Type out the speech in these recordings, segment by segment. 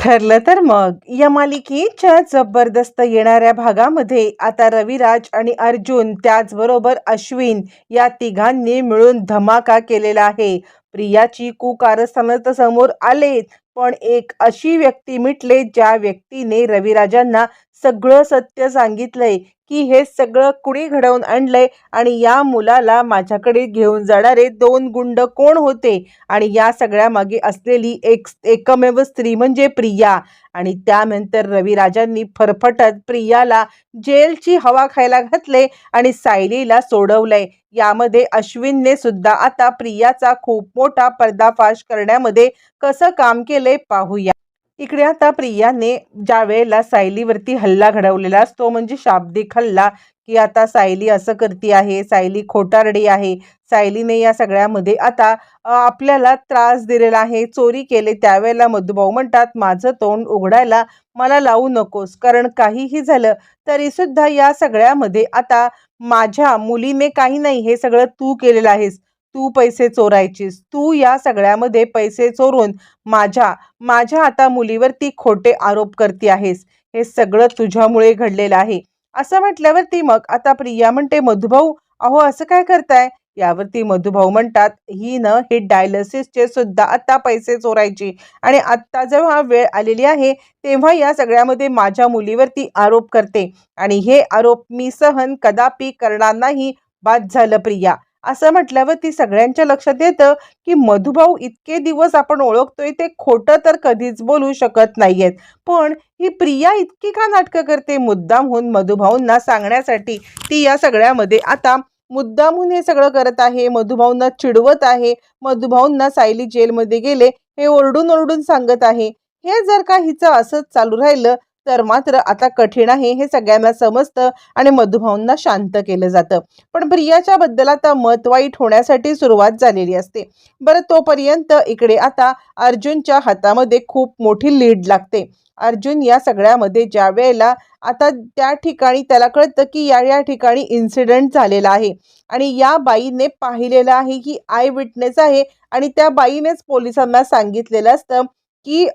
ठरलं तर मग. या मालिकेच्या जबरदस्त येणाऱ्या भागामध्ये आता रविराज आणि अर्जुन त्याचबरोबर अश्विन या तिघांनी मिळून धमाका केलेला आहे. प्रियाची कुकारस्थानं तर समोर आलेत पण एक अशी व्यक्ती मिटले ज्या व्यक्तीने रविराजांना सगळं सत्य सांगितलंय की हे सगळं कुणी घडवून आणलंय आणि या मुलाला माझ्याकडे घेऊन जाणारे दोन गुंड कोण होते? आणि या सगळ्या मागे असलेली एक एकमेव स्त्री म्हणजे प्रिया. आणि त्यानंतर रविराजांनी फरफटत प्रियाला जेलची हवा खायला घातले आणि सायलीला सोडवलंय. यामध्ये अश्विनने सुद्धा आता प्रियाचा खूप मोठा पर्दाफाश करण्यामध्ये कसं काम केलंय पाहूया. इकडे आता प्रियाने ज्या वेळेला सायलीवरती हल्ला घडवलेला असतो म्हणजे शाब्दिक हल्ला की आता सायली असं करती आहे सायली खोटारडी आहे सायलीने या सगळ्यामध्ये आता आपल्याला त्रास दिलेला आहे चोरी केले त्यावेळेला मधुभाऊ म्हणतात माझं तोंड उघडायला मला लावू नकोस कारण काहीही झालं तरी सुद्धा या सगळ्यामध्ये आता माझ्या मुलीने काही नाही हे सगळं तू केलेलं आहेस तू पैसे चोरायचीस. तू या सगळ्यामध्ये पैसे चोरून माझ्या माझ्या आता मुलीवर ती खोटे आरोप करते आहेस. हे सगळं तुझ्यामुळे घडलेलं आहे. असं म्हटल्यावरती मग आता प्रिया म्हणते मधुभाऊ अहो असं काय करताय? यावरती मधुभाऊ म्हणतात ही न हे डायलिसिसचे सुद्धा आता पैसे चोरायची. आणि आत्ता जेव्हा वेळ आलेली आहे तेव्हा या सगळ्यामध्ये माझ्या मुलीवरती आरोप करते. आणि हे आरोप मी सहन कदापि करणार नाही. बाद झालं प्रिया. असं म्हटल्यावर ती सगळ्यांच्या लक्षात येतं की मधुभाऊ इतके दिवस आपण ओळखतोय ते खोटं तर कधीच बोलू शकत नाहीयेत. पण ही प्रिया इतकी का नाटकं करते मुद्दामहून मधुभाऊंना सांगण्यासाठी? ती या सगळ्यामध्ये आता मुद्दामहून हे सगळं करत आहे मधुभाऊंना चिडवत आहे मधुभाऊंना सायली जेलमध्ये गेले हे ओरडून ओरडून सांगत आहे. हे जर का हिचं असंच चालू राहिलं तर मात्र आता कठीण आहे हे सगळ्यांना समजतं आणि मधुभाऊंना शांत केलं जातं. पण प्रियाच्या बद्दल आता मत वाईट होण्यासाठी सुरुवात झालेली असते. बरं तोपर्यंत इकडे आता अर्जुनच्या हातामध्ये खूप मोठी लीड लागते. अर्जुन या सगळ्यामध्ये ज्या वेळेला आता त्या ठिकाणी त्याला कळतं की या या ठिकाणी इन्सिडेंट झालेला आहे. आणि या बाईने पाहिलेलं आहे की आय विटनेस आहे आणि त्या बाईनेच पोलिसांना सांगितलेलं असतं की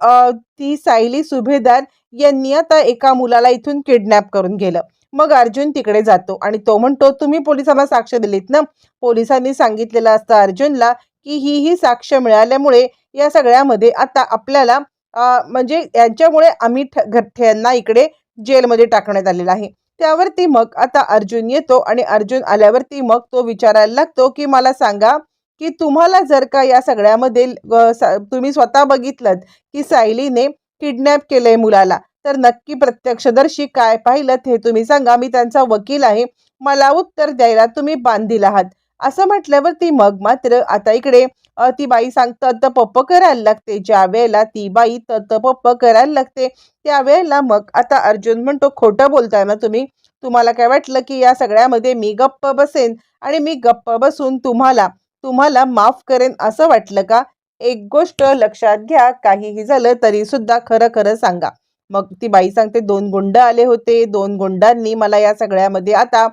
ती सायली सुभेदार यांनी आता एका मुलाला इथून किडनॅप करून गेलं. मग अर्जुन तिकडे जातो आणि तो म्हणतो तुम्ही पोलिसांना साक्ष दिलीत ना? पोलिसांनी सांगितलेलं असतं अर्जुनला की ही ही साक्ष मिळाल्यामुळे या सगळ्यामध्ये आता आपल्याला म्हणजे यांच्यामुळे आम्ही ठ- यांना इकडे जेलमध्ये टाकण्यात आलेलं आहे. त्यावरती मग आता अर्जुन येतो आणि अर्जुन आल्यावरती मग तो विचारायला लागतो की मला सांगा की तुम्हाला जर का या सगळ्यामध्ये तुम्ही स्वतः बघितलं की सायलीने किडनॅप केलंय मुलाला. तर नक्की प्रत्यक्षदर्शी काय पाहिलं हे तुम्ही सांगा. मी त्यांचा वकील आहे. मला उत्तर द्यायला तुम्ही बांधील आहात. असं म्हटल्यावरती मग मात्र आता इकडे ती बाई सांगतात त पप्प करायला लागते. ज्या वेळेला ती बाई त पप्प करायला लागते त्यावेळेला मग आता अर्जुन म्हणतो खोटं बोलताय ना तुम्ही? तुम्हाला काय वाटलं की या सगळ्यामध्ये मी गप्प बसेन? आणि मी गप्प बसून तुम्हाला तुम्हाला माफ करेन असं वाटलं का? एक गोष्ट लक्षात घ्या काहीही झालं तरी सुद्धा खरं खरं सांगा. मग ती बाई सांगते दोन गुंड आले होते दोन गुंडांनी मला या सगळ्यामध्ये आता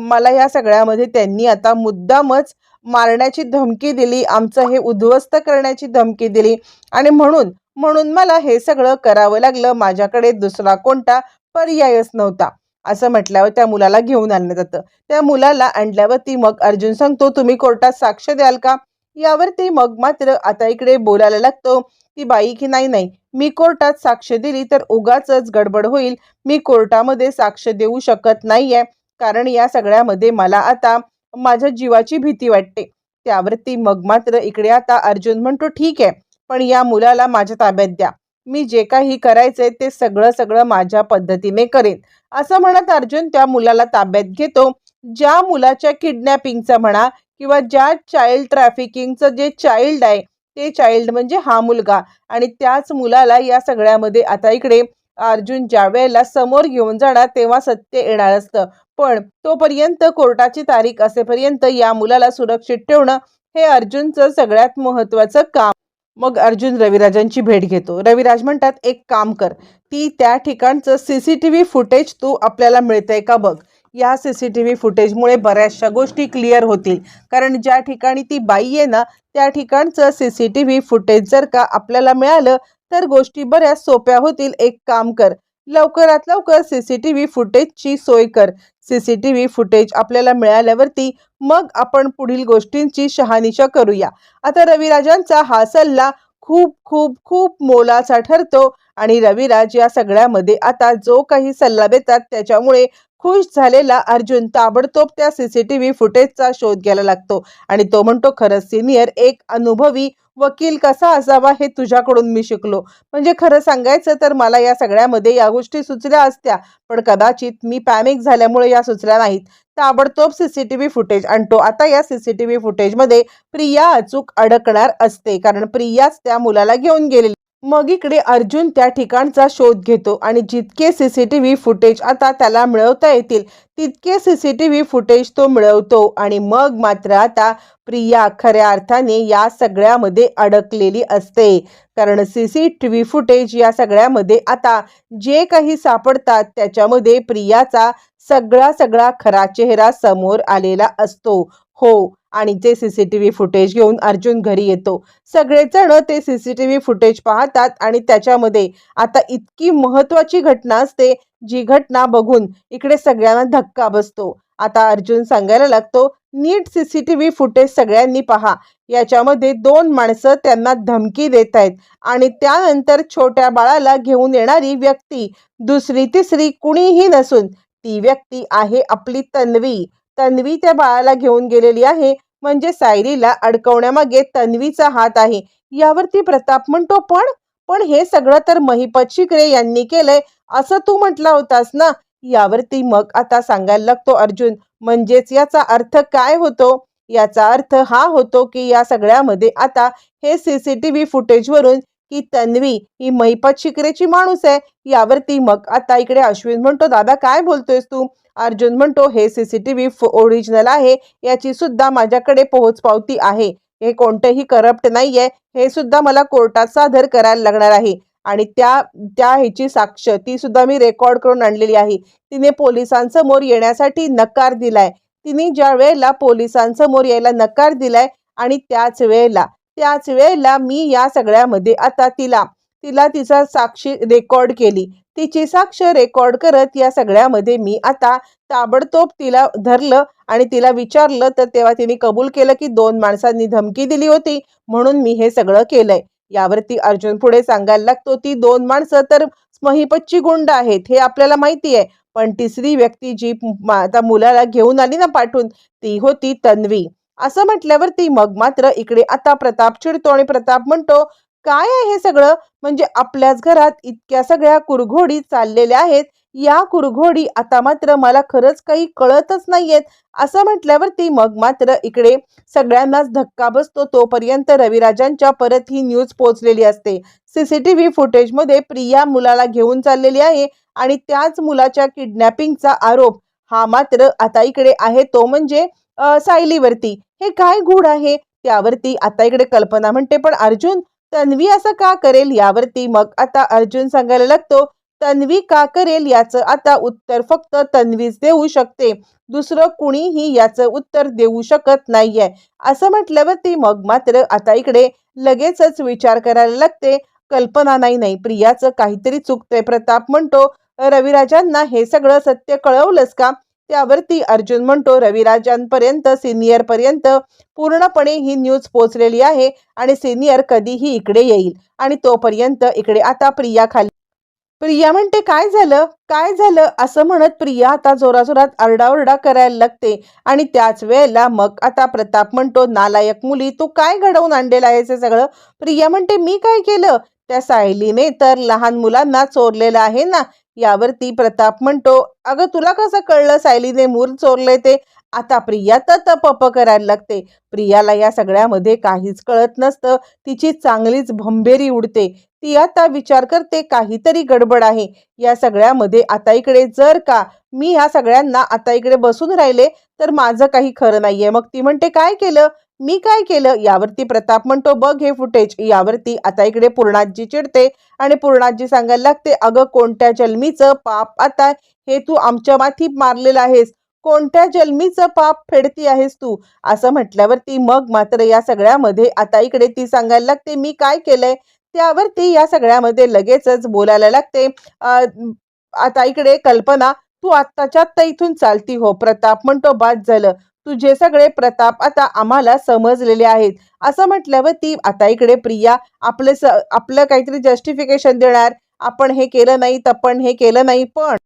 मला या सगळ्यामध्ये त्यांनी आता मुद्दामच मारण्याची धमकी दिली आमचं हे उद्ध्वस्त करण्याची धमकी दिली. आणि म्हणून म्हणून मला हे सगळं करावं लागलं माझ्याकडे दुसरा कोणता पर्यायच नव्हता. असं म्हटल्यावर त्या मुलाला घेऊन आणलं जातं. त्या मुलाला आणल्यावरती मग अर्जुन सांगतो तुम्ही कोर्टात साक्ष द्याल का? यावरती मग मात्र आता इकडे बोलायला लागतो ती बाई की नाही नाही. मी कोर्टात साक्ष दिली तर उगाचच गडबड होईल. मी कोर्टामध्ये साक्ष देऊ शकत नाहीये. कारण या सगळ्यामध्ये मला आता माझ्या जीवाची भीती वाटते. त्यावरती मग मात्र इकडे आता अर्जुन म्हणतो ठीक आहे. पण या मुलाला माझ्या ताब्यात द्या. मी जे काही करायचंय ते सगळं सगळं माझ्या पद्धतीने करेन. असं म्हणत अर्जुन त्या मुलाला ताब्यात घेतो. ज्या मुलाच्या किडनॅपिंगचं म्हणा किंवा ज्या चाइल्ड ट्रॅफिकिंगचं जे चाइल्ड आहे ते चाइल्ड म्हणजे हा मुलगा. आणि त्याच मुलाला या सगळ्यामध्ये आता इकडे अर्जुन ज्या वेळेला समोर घेऊन जाणार तेव्हा सत्य येणार असतं. पण तोपर्यंत कोर्टाची तारीख असेपर्यंत या मुलाला सुरक्षित ठेवणं हे अर्जुनचं सगळ्यात महत्त्वाचं काम. मग अर्जुन रविराजांची भेट घेतो. रविराज म्हणतात एक काम कर. ती त्या ठिकाणचं C C T V footage तू आपल्याला मिळतंय का बघ? या सी सी टी व्ही फुटेजमुळे बऱ्याचशा गोष्टी क्लिअर होतील. कारण ज्या ठिकाणी ती बाई आहे ना त्या ठिकाणचं C C T V footage जर का आपल्याला मिळालं तर गोष्टी बऱ्याच सोप्या होतील. एक काम कर लवकरात लवकर सी सी टी व्ही फुटेजची सोय कर. C C T V footage आपल्याला मिळाल्यावरती मग आपण पुढील गोष्टींची शहानिशा करूया. आता रविराजांचा हा सल्ला खूप खूप खूप मोलाचा ठरतो. आणि रविराज या सगळ्यामध्ये आता जो काही सल्ला देतात त्याच्यामुळे खुश झालेला अर्जुन ताबडतोब त्या सीसीटीव्ही फुटेजचा शोध घ्यायला लागतो. आणि तो म्हणतो खरंच सिनियर एक अनुभवी वकील कसा असावा हे तुझ्याकडून मी शिकलो. म्हणजे खरं सांगायचं तर मला या सगळ्यामध्ये या गोष्टी सुचल्या असत्या. पण कदाचित मी पॅनिक झाल्यामुळे या सुचल्या नाहीत. ताबडतोब सीसीटीव्ही फुटेज आणतो. आता या सीसीटीव्ही फुटेजमध्ये प्रिया अचूक अडकणार असते. कारण प्रियाच त्या मुलाला घेऊन गेलेली मग इकडे अर्जुन त्या ठिकाणचा शोध घेतो आणि जितके C C T V footage आता त्याला मिळवता येतील तितके C C T V footage तो मिळवतो आणि मग मात्र आता प्रिया खऱ्या अर्थाने या सगळ्यामध्ये अडकलेली असते. कारण C C T V footage या सगळ्यामध्ये आता जे काही सापडतात त्याच्यामध्ये प्रियाचा सगळा सगळा खरा चेहरा समोर आलेला असतो. हो आणि ते सीसीटीव्ही फुटेज घेऊन अर्जुन घरी येतो. सगळेजण ते सीसीटीव्ही फुटेज पाहतात आणि त्याच्यामध्ये आता इतकी महत्वाची घटना असते जी घटना बघून इकडे सगळ्यांना धक्का बसतो. आता अर्जुन सांगायला लागतो नीट सीसीटीव्ही फुटेज सगळ्यांनी पहा. याच्यामध्ये दोन माणसं त्यांना धमकी देत आहेत आणि त्यानंतर छोट्या बाळाला घेऊन येणारी व्यक्ती दुसरी तिसरी कुणीही नसून ती व्यक्ती आहे आपली तन्वी. तन्वी त्या बाळाला घेऊन गेलेली आहे. म्हणजे सायलीला अडकवण्यामागे तन्वीचा हात आहे. यावरती प्रताप म्हणतो पण पण हे सगळं तर महिपत शिकरे यांनी केलंय. असं तू म्हटला होतास ना? यावरती मग आता सांगायला लागतो अर्जुन म्हणजेच याचा अर्थ काय होतो? याचा अर्थ हा होतो की या सगळ्यामध्ये आता हे सीसीटीव्ही फुटेजवरून की तन्वी ही महिपत शिकरेची माणूस आहे. यावरती मग आता इकडे अश्विन म्हणतो दादा काय बोलतोयस तू? अर्जुन म्हणतो हे सीसीटीव्ही ओरिजिनल आहे. याची सुद्धा माझ्याकडे पोहोच पावती आहे. हे कोणतंही करप्ट नाहीये. हे सुद्धा मला कोर्टात सादर करायला लागणार आहे. आणि त्या त्या ह्याची साक्ष ती सुद्धा मी रेकॉर्ड करून आणलेली आहे. तिने पोलिसांसमोर येण्यासाठी नकार दिलाय. तिने ज्या वेळेला पोलिसांसमोर यायला नकार दिलाय आणि त्याच वेळेला त्याच वेळेला मी या सगळ्यामध्ये आता तिला तिला तिचा साक्षी रेकॉर्ड केली. तिची साक्ष रेकॉर्ड करत या सगळ्यामध्ये मी आता ताबडतोब तिला धरलं आणि तिला विचारलं तर तेव्हा तिने कबूल केलं की दोन माणसांनी धमकी दिली होती म्हणून मी हे सगळं केलंय. यावरती अर्जुन पुढे सांगायला लागतो ती दोन माणसं तर महिपतची गुंड आहेत हे आपल्याला माहिती आहे. पण तिसरी व्यक्ती जी मा- आता मुलाला घेऊन आली ना पाठवून ती होती तन्वी. असं म्हटल्यावरती मग मात्र इकडे आता प्रताप चिडतो आणि प्रताप म्हणतो काय आहे हे सगळं? म्हणजे आपल्याच घरात इतक्या सगळ्या कुरघोडी चाललेल्या आहेत. या कुरघोडी आता मात्र मला खरंच काही कळतच नाहीयेत. असं म्हटल्यावरती मग मात्र इकडे सगळ्यांनाच धक्का बसतो. तोपर्यंत रविराजांच्या परत ही न्यूज पोहोचलेली असते. सीसीटीव्ही फुटेजमध्ये प्रिया मुलाला घेऊन चाललेली आहे आणि त्याच मुलाच्या किडनॅपिंगचा आरोप हा मात्र आता इकडे आहे. तो म्हणजे सायलीवरती. हे काय गूढ आहे? त्यावरती आता इकडे कल्पना म्हणते पण अर्जुन तन्वी असं का करेल यावरती? मग आता अर्जुन सांगायला लागतो तन्वी का करेल याचं आता उत्तर? फक्त तन्वीच देऊ शकते. दुसरं कुणीही याचं उत्तर देऊ शकत नाहीये. असं म्हटल्यावरती मग मात्र आता इकडे लगेचच विचार करायला लागते. कल्पना नाही नाही प्रियाचं काहीतरी चुकतंय. प्रताप म्हणतो रविराजांना हे सगळं सत्य कळवलंस का? त्यावरती अर्जुन म्हणतो रविराजांपर्यंत सिनियर पर्यंत पूर्णपणे ही न्यूज पोचलेली आहे आणि सिनियर कधीही इकडे येईल आणि तोपर्यंत इकडे आता प्रिया खाली प्रिया म्हणते काय झालं? काय झालं असं म्हणत प्रिया आता जोराजोरात आरडाओरडा करायला लागते आणि त्याच वेळेला मग आता प्रताप म्हणतो नालायक मुली तू काय घडवून आणलेलं आहेस हे सगळं प्रिया म्हणते मी काय केलं त्या सायलीने तर लहान मुलांना चोरलेलं आहे ना यावरती प्रताप म्हणतो अगं तुला कसं कळलं सायलीने मूल चोरले ते? आता प्रिया तर पप करायला लागते. प्रियाला या सगळ्यामध्ये काहीच कळत नसतं. तिची चांगलीच भंबेरी उडते. ती आता विचार करते काहीतरी गडबड आहे. या सगळ्यामध्ये आता इकडे जर का मी ह्या सगळ्यांना आता इकडे बसून राहिले तर माझं काही खरं नाहीये. मग ती म्हणते काय केलं? मी काय केलं? यावरती प्रताप म्हणतो बघ हे फुटेज यावरती आता इकडे पूर्णाजी चिडते आणि पूर्णाजी सांगायला लागते अगं कोणत्या जन्मीचं पाप आता हे तू आमच्या माथी मारलेलं आहेस? कोणत्या जन्मीचं पाप फेडती आहेस तू? असं म्हटल्यावरती मग मात्र या सगळ्यामध्ये आता इकडे ती सांगायला लागते मी काय केलंय? त्यावरती या सगळ्यामध्ये लगेचच बोलायला लागते आता इकडे कल्पना तू आत्ताच्या आत्ता इथून चालती हो. प्रताप म्हणतो बाद झालं. तुझे सगळे प्रताप आता आम्हाला समजलेले आहेत. असं म्हटल्यावर ती आता इकडे प्रिया आपलं स आपलं काहीतरी जस्टिफिकेशन देणार. आपण हे केलं नाही पण हे केलं नाही पण.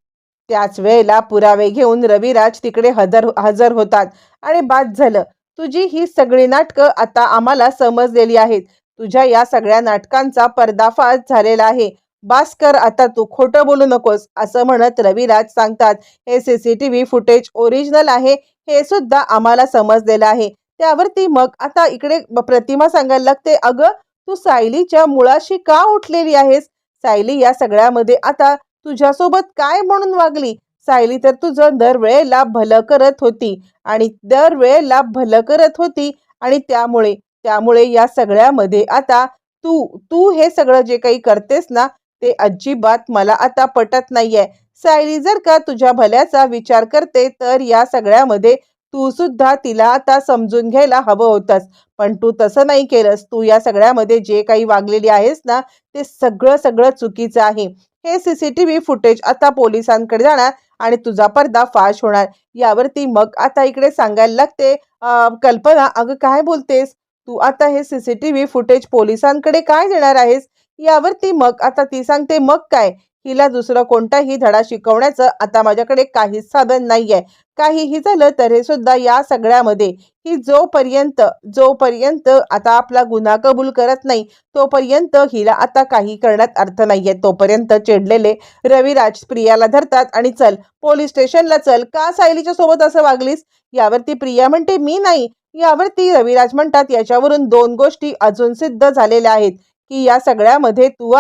त्याच वेळेला पुरावे घेऊन रविराज तिकडे हजर हजर होतात. आणि बाद झालं. तुझी ही सगळी नाटकं आता आम्हाला समजलेली आहेत. तुझ्या या सगळ्या नाटकांचा पर्दाफाश झालेला आहे. बास कर आता तू. खोटं बोलू नकोस. असं म्हणत रविराज सांगतात. हे सीसीटीव्ही फुटेज ओरिजिनल आहे. हे सुद्धा आम्हाला समजलेलं आहे. त्यावरती मग आता इकडे प्रतिमा सांगायला लागते अगं तू सायलीच्या मुळाशी का उठलेली आहेस? सायली या सगळ्यामध्ये आता तुझ्यासोबत काय म्हणून वागली? सायली तर तुझं दरवेळेला भलं करत होती आणि दरवेळेला भलं करत होती आणि त्यामुळे त्यामुळे या सगळ्यामध्ये आता तू तू हे सगळं जे काही करतेस ना ते अजिबात मला आता पटत नाहीये. सायली जर का तुझ्या भल्याचा विचार करते तर या सगळ्यामध्ये तू सुद्धा तिला आता समजून घ्यायला हवं होतंस. पण तू तसं नाही केलंस. तू या सगळ्यामध्ये जे काही वागलेली आहेस ना ते सगळं सगळं चुकीचं आहे. हे सीसीटीव्ही फुटेज आता पोलिसांकडे जाणार आणि तुझा पडदा फाश होणार. यावरती मग आता इकडे सांगायला लागते कल्पना अगं काय बोलतेस? तू आता हे सीसीटीव्ही फुटेज पोलिसांकडे काय देणार आहेस? यावरती मग आता ती सांगते मग काय? हिला दुसरं कोणताही धडा शिकवण्याचं आता माझ्याकडे काहीच साधन नाहीये. काहीही झालं तरी सुद्धा या सगळ्यामध्ये ही जोपर्यंत जोपर्यंत आता आपला गुन्हा कबूल करत नाही तोपर्यंत हिला आता काही करण्यात अर्थ नाहीये. तोपर्यंत चिडलेले रविराज प्रियाला धरतात आणि चल पोलीस स्टेशनला चल का सायलीच्या सोबत असं वागलीस? यावरती प्रिया म्हणते मी नाही. यावरती रविराज म्हणतात याच्यावरून दोन गोष्टी अजून सिद्ध झालेल्या आहेत की या सगळ्यामध्ये तू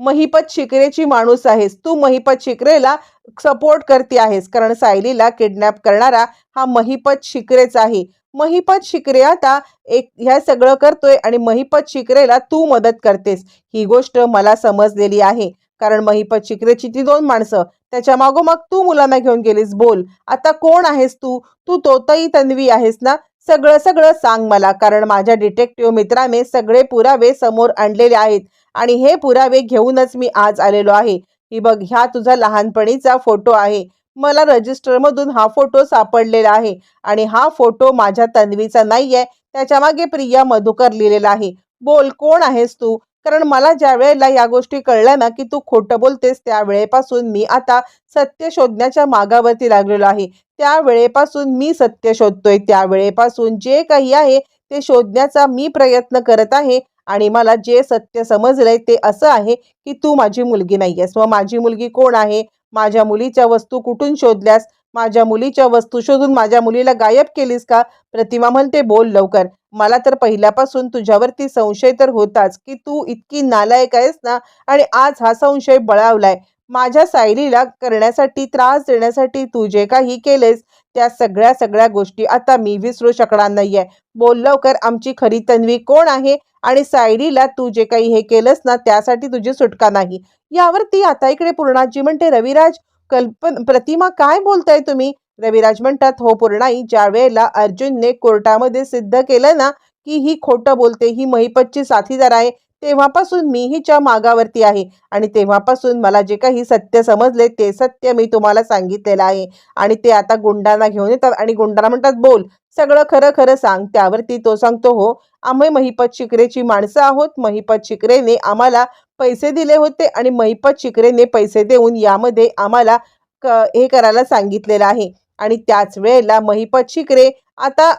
महिपत शिकरेची माणूस आहेस. तू महिपत शिकरेला सपोर्ट करते आहेस. कारण सायलीला किडनॅप करणारा हा महिपत शिकरेच आहे. महिपत शिकरे आता एक ह्या सगळं करतोय आणि महिपत शिकरेला तू मदत करतेस. ही गोष्ट मला समजलेली आहे. कारण महिपत शिकरेची ती दोन माणसं. त्याच्या मागोमाग तू मुलांना घेऊन गेलीस. बोल. आता कोण आहेस तू? तू तोतई तन्वी आहेस ना? सगळं सगळं सांग मला. कारण माझ्या डिटेक्टिव्ह मित्राने सगळे पुरावे समोर आणलेले आहेत. आणि हे पुरावे घेऊनच मी आज आलेलो आहे. ही बघ ह्या तुझा लहानपणीचा फोटो आहे. मला रजिस्टरमधून हा फोटो सापडलेला आहे आणि हा फोटो माझ्या तन्वीचा नाहीये. त्याच्यामागे प्रिया मधुकर लिहिलेला आहे. बोल कोण आहेस तू? कारण मला ज्या वेळेला या गोष्टी कळल्या ना की तू खोटं बोलतेस त्या वेळेपासून मी आता सत्य शोधण्याच्या मागावरती लागलेलो आहे. त्या वेळेपासून मी सत्य शोधतोय. त्या वेळेपासून जे काही आहे ते शोधण्याचा मी प्रयत्न करत आहे. आणि मला जे सत्य समजलंय ते असं आहे की तू माझी मुलगी नाही आहेस मग माझी मुलगी कोण आहे? माझ्या मुलीच्या वस्तू कुठून शोधल्यास? माझ्या मुलीच्या वस्तू शोधून माझ्या मुलीला गायब केलीस का? प्रतिमा म्हणते बोल लवकर. मला तर पहिल्यापासून तुझ्यावरती संशय तर होताच की तू इतकी नालायक आहेस ना? आणि आज हा संशय बळावलाय. माझ्या सायलीला करण्यासाठी त्रास देण्यासाठी तू जे काही केलेस त्या सगळ्या सगळ्या गोष्टी. आता मी विसरू शकणार नाहीये. बोल लवकर आमची खरी तन्वी कोण आहे? आणि सायडीला तू जे काही हे केलंस ना त्यासाठी तुझी सुटका नाही. यावरती आता इकडे पूर्णाजी म्हणते रविराज कल्पन प्रतिमा काय बोलताय तुम्ही? रविराज म्हणतात हो पूर्णाई ज्या वेळेला अर्जुनने कोर्टामध्ये सिद्ध केलं ना की ही खोटं बोलते ही महिपतची साथीदार आहे तेव्हापासून मी हिच्या मागावरती आहे. आणि तेव्हापासून मला जे काही सत्य समजले ते सत्य मी तुम्हाला सांगितलेलं आहे. आणि ते आता गुंडांना घेऊन येतात आणि गुंडांना म्हणतात बोल सगळं खरं खरं सांग. त्यावरती तो सांगतो हो आम्ही महिपत शिकरेची माणसं आहोत. महिपत शिकरेने आम्हाला पैसे दिले होते आणि महिपत शिकरेने पैसे देऊन यामध्ये आम्हाला क हे करायला सांगितलेलं आहे. आणि त्याच वेळेला महिपत शिकरे आता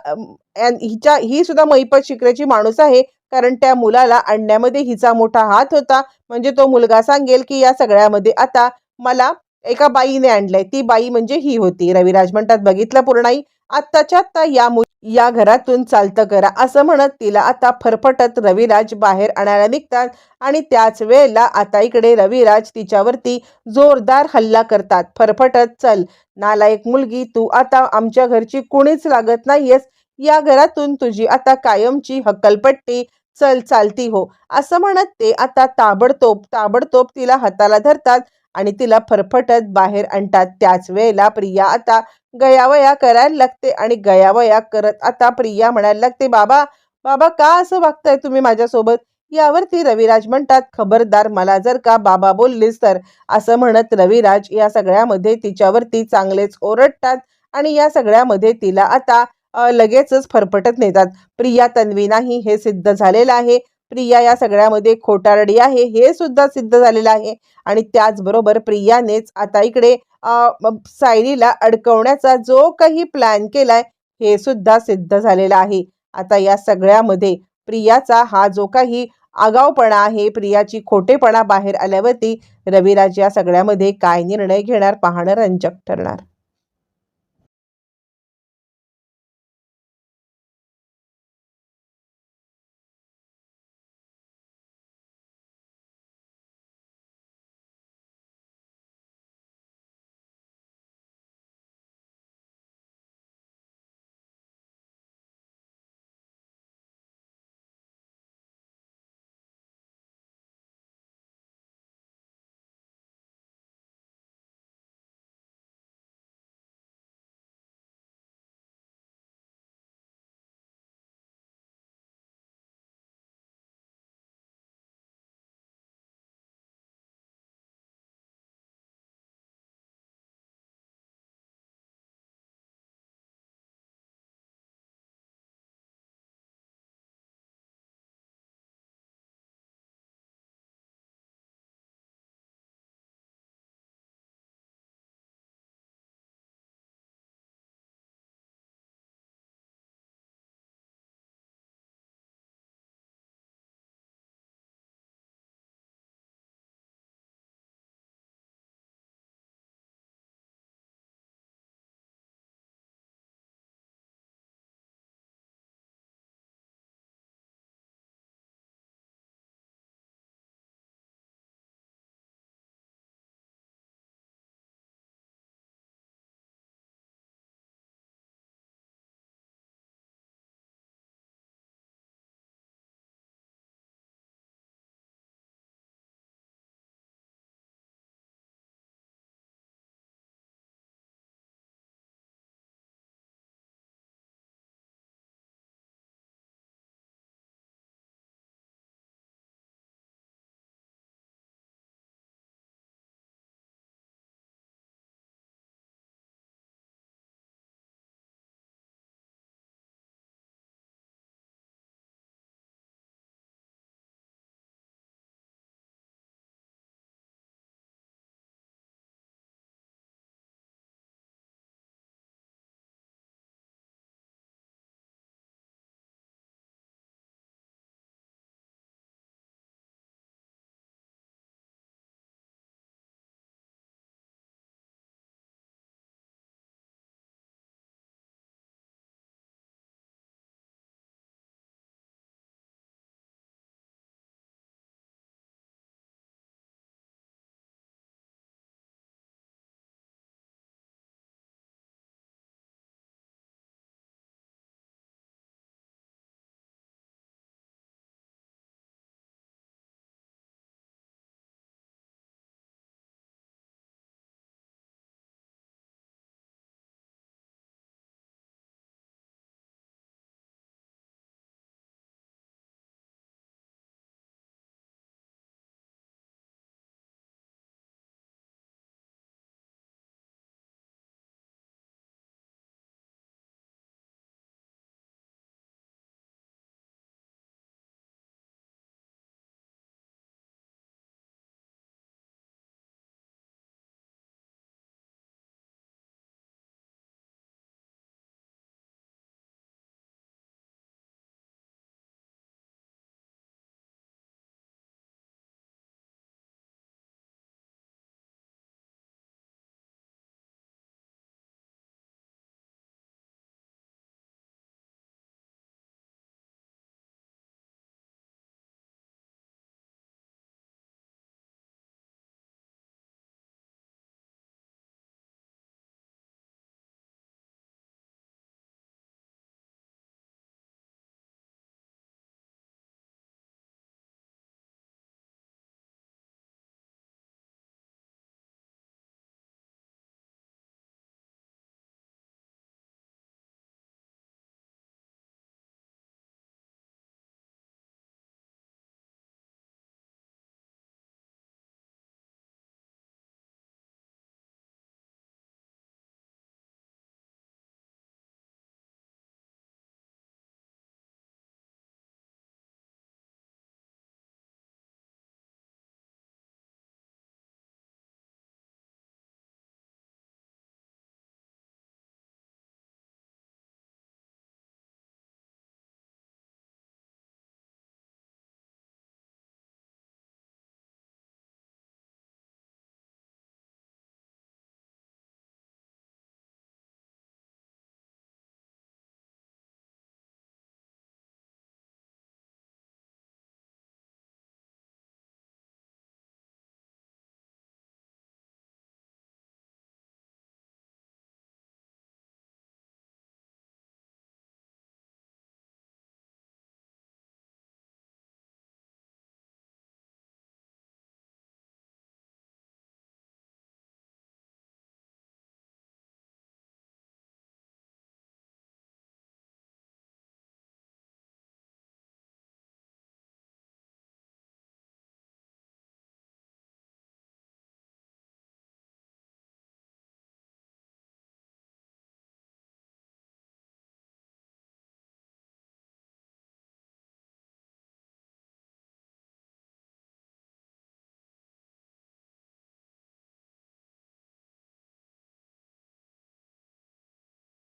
हिच्या ही सुद्धा महिपत शिकरेची माणूस आहे. कारण त्या मुलाला आणण्यामध्ये हिचा मोठा हात होता. म्हणजे तो मुलगा सांगेल की या सगळ्यामध्ये आता मला एका बाईने आणलंय. ती बाई म्हणजे ही होती. रविराज म्हणतात बघितलं पूर्णाई आत्ताच्या आत्ता या मु या घरातून चालतं करा. असं म्हणत तिला आता फरफटत रविराज बाहेर आणायला निघतात आणि त्याच वेळेला आता इकडे रविराज तिच्यावरती जोरदार हल्ला करतात. फरफटत चल नालायक मुलगी तू आता आमच्या घरची कुणीच लागत नाहीयेस. या घरातून तुझी आता कायमची हक्कलपट्टी चल चालती हो. असं म्हणत ते आता ताबडतोब ताबडतोब तिला हाताला धरतात आणि तिला फरफटत बाहेर आणतात. त्याच वेळेला प्रिया आता गयावया करायला लागते आणि गयावया करत आता प्रिया म्हणायला लागते बाबा बाबा का असं वागताय तुम्ही माझ्यासोबत? यावरती रविराज म्हणतात खबरदार मला जर का बाबा बोललीस तर. असं म्हणत रविराज या सगळ्यामध्ये तिच्यावरती चांगलेच ओरडतात आणि या सगळ्यामध्ये तिला आता लगेचच फरफटत नेतात. प्रिया तन्वी नाही हे सिद्ध झालेलं आहे. प्रिया या सगळ्यामध्ये खोटारडी आहे. हे सुद्धा सिद्ध झालेलं आहे. आणि त्याचबरोबर प्रियानेच आता इकडे सायरीला सायलीला अडकवण्याचा जो काही प्लॅन केलाय हे सुद्धा सिद्ध झालेलं आहे. आता या सगळ्यामध्ये प्रियाचा हा जो काही आगाऊपणा आहे प्रियाची खोटेपणा बाहेर आल्यावरती रविराज या सगळ्यामध्ये काय निर्णय घेणार पाहणं रंजक ठरणार.